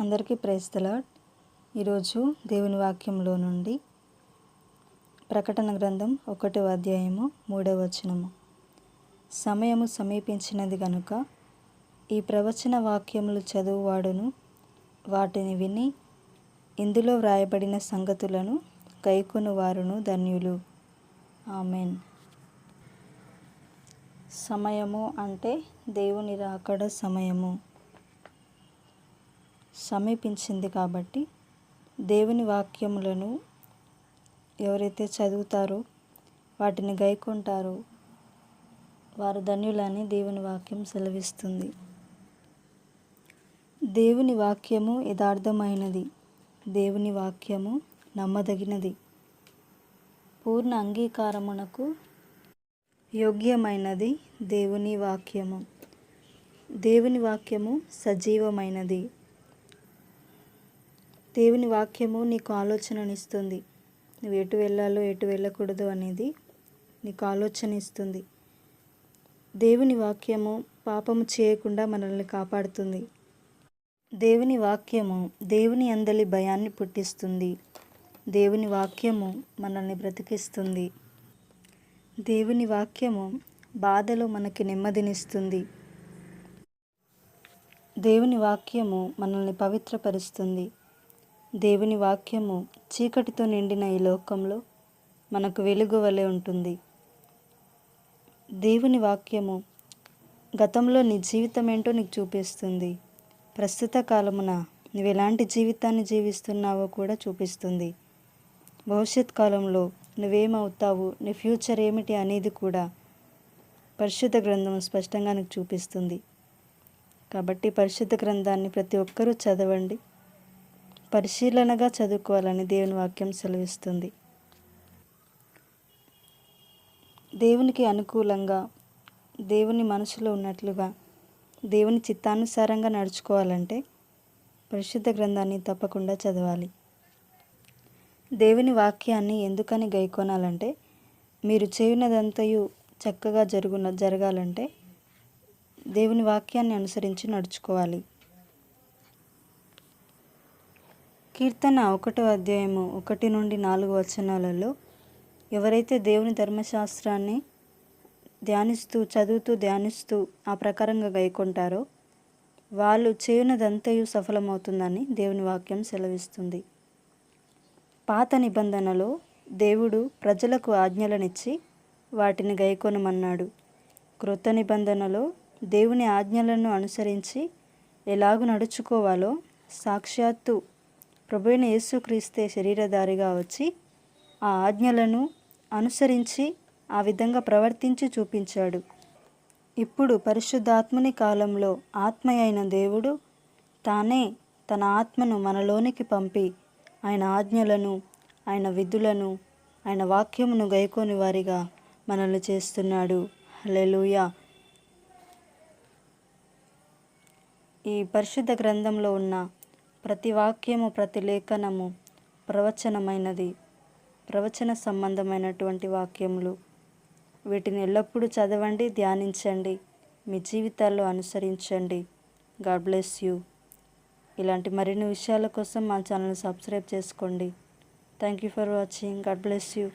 అందరికీ ప్రైస్తలాడ్ ఈరోజు దేవుని వాక్యంలో నుండి ప్రకటన గ్రంథం ఒకటవ అధ్యాయము మూడవ వచనము. సమయము సమీపించినది గనుక ఈ ప్రవచన వాక్యములు చదువువాడును. వాటిని విని ఇందులో వ్రాయబడిన సంగతులను గైకొను వారును ధన్యులు. ఆమెన్. సమయము అంటే దేవుని రాకడ సమయము. సమీపించింది కాబట్టి దేవుని వాక్యములను ఎవరైతే చదువుతారో వాటిని గైకొంటారో వారు ధన్యులని దేవుని వాక్యం సెలవిస్తుంది. దేవుని వాక్యము యథార్థమైనది. దేవుని వాక్యము నమ్మదగినది. పూర్ణ అంగీకారమునకు యోగ్యమైనది దేవుని వాక్యము. దేవుని వాక్యము సజీవమైనది. దేవుని వాక్యము నీకు ఆలోచననిస్తుంది. నువ్వు ఎటు వెళ్ళాలో ఎటు వెళ్ళకూడదు అనేది నీకు ఆలోచన ఇస్తుంది దేవుని వాక్యము పాపము చేయకుండా మనల్ని కాపాడుతుంది. దేవుని వాక్యము దేవుని అందలి భయాన్ని పుట్టిస్తుంది. దేవుని వాక్యము మనల్ని బ్రతికిస్తుంది. దేవుని వాక్యము బాధలో మనకి నెమ్మదినిస్తుంది. దేవుని వాక్యము మనల్ని పవిత్రపరుస్తుంది. దేవుని వాక్యము చీకటితో నిండిన ఈ లోకంలో మనకు వెలుగు వలె ఉంటుంది. దేవుని వాక్యము గతంలో నీ జీవితం ఏంటో నీకు చూపిస్తుంది. ప్రస్తుత కాలమున నువ్వు ఎలాంటి జీవితాన్ని జీవిస్తున్నావో కూడా చూపిస్తుంది. భవిష్యత్ కాలంలో నువ్వేమవుతావు నీ ఫ్యూచర్ ఏమిటి అనేది కూడా పరిశుద్ధ గ్రంథం స్పష్టంగా నీకు చూపిస్తుంది. కాబట్టి పరిశుద్ధ గ్రంథాన్ని ప్రతి ఒక్కరూ చదవండి. పరిశీలనగా చదువుకోవాలని దేవుని వాక్యం సెలవిస్తుంది. దేవునికి అనుకూలంగా దేవుని మనసులో ఉన్నట్లుగా దేవుని చిత్తానుసారంగా నడుచుకోవాలంటే పరిశుద్ధ గ్రంథాన్ని తప్పకుండా చదవాలి. దేవుని వాక్యాన్ని ఎందుకని గైకొనాలంటే మీరు చేయనదంతయు చక్కగా జరుగున జరగాలంటే దేవుని వాక్యాన్ని అనుసరించి నడుచుకోవాలి. కీర్తన ఒకటో అధ్యాయము ఒకటి నుండి నాలుగు వచనాలలో ఎవరైతే దేవుని ధర్మశాస్త్రాన్ని ధ్యానిస్తూ చదువుతూ ధ్యానిస్తూ ఆ ప్రకారంగా గైకొంటారో వాళ్ళు చేయనదంతయు సఫలమవుతుందని దేవుని వాక్యం సెలవిస్తుంది. పాత నిబంధనలో దేవుడు ప్రజలకు ఆజ్ఞలనిచ్చి వాటిని గైకొనమన్నాడు. క్రొత్త నిబంధనలో దేవుని ఆజ్ఞలను అనుసరించి ఎలాగు నడుచుకోవాలో సాక్షాత్తు ప్రభువైన యేసుక్రీస్తే శరీరధారిగా వచ్చి ఆ ఆజ్ఞలను అనుసరించి ఆ విధంగా ప్రవర్తించి చూపించాడు. ఇప్పుడు పరిశుద్ధాత్మని కాలంలో ఆత్మ అయిన దేవుడు తానే తన ఆత్మను మనలోనికి పంపి ఆయన ఆజ్ఞలను ఆయన విధులను ఆయన వాక్యమును గైకోని వారిగా మనల్ని చేస్తున్నాడు. హలెలుయ ఈ పరిశుద్ధ గ్రంథంలో ఉన్న ప్రతి వాక్యము ప్రతి లేఖనము ప్రవచనమైనది ప్రవచన సంబంధమైనటువంటి వాక్యములు. వీటిని ఎల్లప్పుడూ చదవండి ధ్యానించండి మీ జీవితాల్లో అనుసరించండి. God bless you. ఇలాంటి మరిన్ని విషయాల కోసం మా ఛానల్ సబ్స్క్రైబ్ చేసుకోండి. Thank you for watching. God bless you.